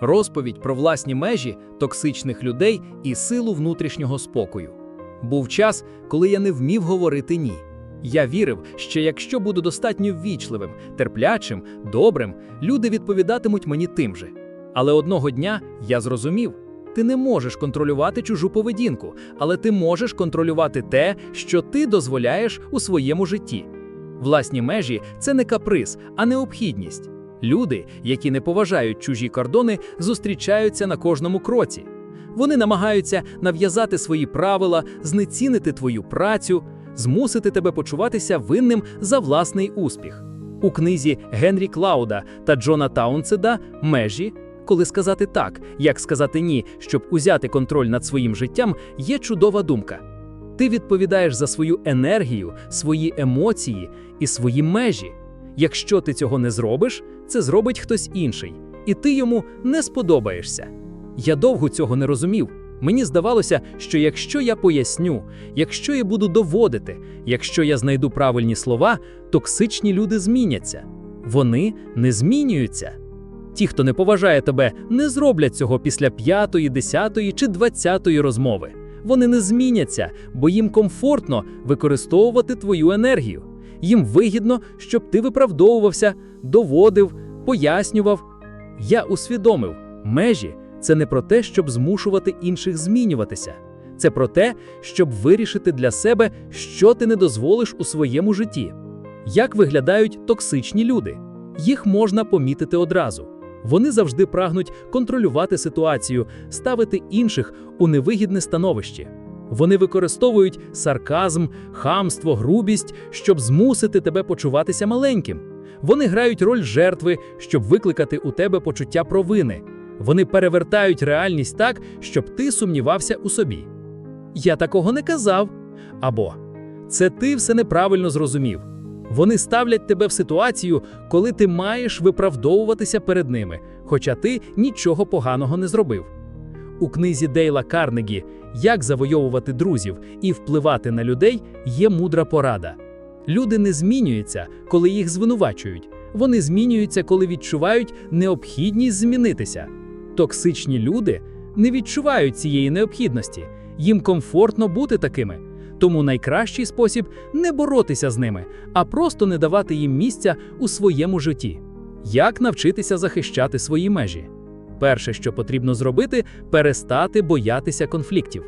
Розповідь про власні межі токсичних людей і силу внутрішнього спокою. Був час, коли я не вмів говорити ні. Я вірив, що якщо буду достатньо ввічливим, терплячим, добрим, люди відповідатимуть мені тим же. Але одного дня я зрозумів: ти не можеш контролювати чужу поведінку, але ти можеш контролювати те, що ти дозволяєш у своєму житті. Власні межі це не каприз, а необхідність. Люди, які не поважають чужі кордони, зустрічаються на кожному кроці. Вони намагаються нав'язати свої правила, знецінити твою працю, змусити тебе почуватися винним за власний успіх. У книзі Генрі Клауда та Джона Таунседа Межі, коли сказати так, як сказати ні, щоб узяти контроль над своїм життям, є чудова думка. Ти відповідаєш за свою енергію, свої емоції і свої межі. Якщо ти цього не зробиш, це зробить хтось інший, і ти йому не сподобаєшся. Я довго цього не розумів. Мені здавалося, що якщо я поясню, якщо я буду доводити, якщо я знайду правильні слова, токсичні люди зміняться. Вони не змінюються. Ті, хто не поважає тебе, не зроблять цього після п'ятої, десятої чи двадцятої розмови. Вони не зміняться, бо їм комфортно використовувати твою енергію. Їм вигідно, щоб ти виправдовувався, доводив, пояснював. Я усвідомив, межі це не про те, щоб змушувати інших змінюватися. Це про те, щоб вирішити для себе, що ти не дозволиш у своєму житті. Як виглядають токсичні люди? Їх можна помітити одразу. Вони завжди прагнуть контролювати ситуацію, ставити інших у невигідне становище. Вони використовують сарказм, хамство, грубість, щоб змусити тебе почуватися маленьким. Вони грають роль жертви, щоб викликати у тебе почуття провини. Вони перевертають реальність так, щоб ти сумнівався у собі. Я такого не казав. Або це ти все неправильно зрозумів. Вони ставлять тебе в ситуацію, коли ти маєш виправдовуватися перед ними, хоча ти нічого поганого не зробив. У книзі Дейла Карнегі Як завойовувати друзів і впливати на людей є мудра порада. Люди не змінюються, коли їх звинувачують. Вони змінюються, коли відчувають необхідність змінитися. Токсичні люди не відчувають цієї необхідності, їм комфортно бути такими. Тому найкращий спосіб не боротися з ними, а просто не давати їм місця у своєму житті. Як навчитися захищати свої межі? Перше, що потрібно зробити, перестати боятися конфліктів.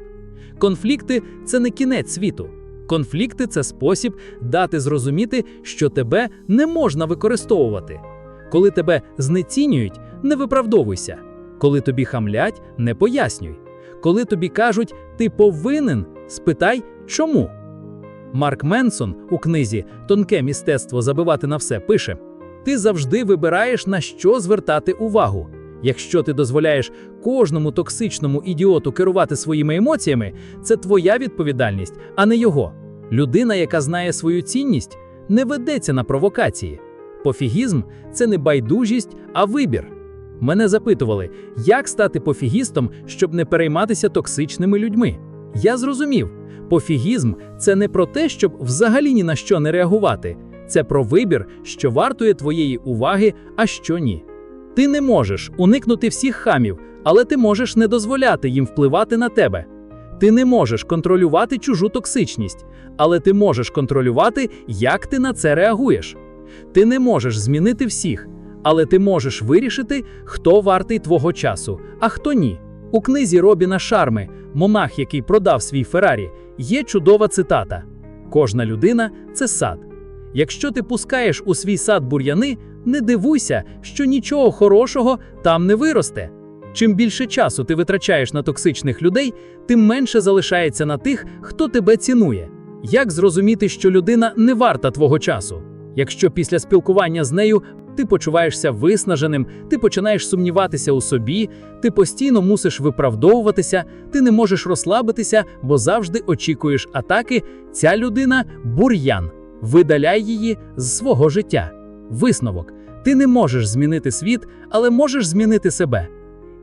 Конфлікти це не кінець світу. Конфлікти це спосіб дати зрозуміти, що тебе не можна використовувати. Коли тебе знецінюють, не виправдовуйся. Коли тобі хамлять, не пояснюй. Коли тобі кажуть, ти повинен, спитай, чому. Марк Менсон у книзі Тонке містецтво забивати на все пише: Ти завжди вибираєш на що звертати увагу. Якщо ти дозволяєш кожному токсичному ідіоту керувати своїми емоціями, це твоя відповідальність, а не його. Людина, яка знає свою цінність, не ведеться на провокації. Пофігізм це не байдужість, а вибір. Мене запитували, як стати пофігістом, щоб не перейматися токсичними людьми. Я зрозумів, пофігізм це не про те, щоб взагалі ні на що не реагувати, це про вибір, що вартує твоєї уваги, а що ні. Ти не можеш уникнути всіх хамів, але ти можеш не дозволяти їм впливати на тебе. Ти не можеш контролювати чужу токсичність, але ти можеш контролювати, як ти на це реагуєш. Ти не можеш змінити всіх, але ти можеш вирішити, хто вартий твого часу, а хто ні. У книзі Робіна Шарми, монах, який продав свій Феррарі, є чудова цитата: Кожна людина це сад. Якщо ти пускаєш у свій сад бур'яни, не дивуйся, що нічого хорошого там не виросте. Чим більше часу ти витрачаєш на токсичних людей, тим менше залишається на тих, хто тебе цінує. Як зрозуміти, що людина не варта твого часу? Якщо після спілкування з нею ти почуваєшся виснаженим, ти починаєш сумніватися у собі, ти постійно мусиш виправдовуватися, ти не можеш розслабитися, бо завжди очікуєш атаки, ця людина бур'ян. Видаляй її з свого життя. Висновок: ти не можеш змінити світ, але можеш змінити себе.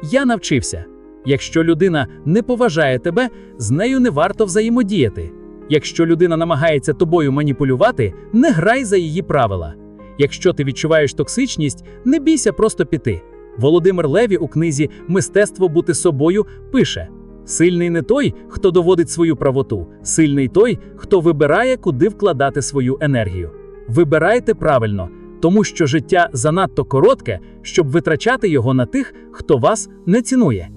Я навчився: якщо людина не поважає тебе, з нею не варто взаємодіяти. Якщо людина намагається тобою маніпулювати, не грай за її правила. Якщо ти відчуваєш токсичність, не бійся просто піти. Володимир Леві у книзі Мистецтво бути собою пише: Сильний не той, хто доводить свою правоту, сильний той, хто вибирає, куди вкладати свою енергію. Вибирайте правильно, тому що життя занадто коротке, щоб витрачати його на тих, хто вас не цінує.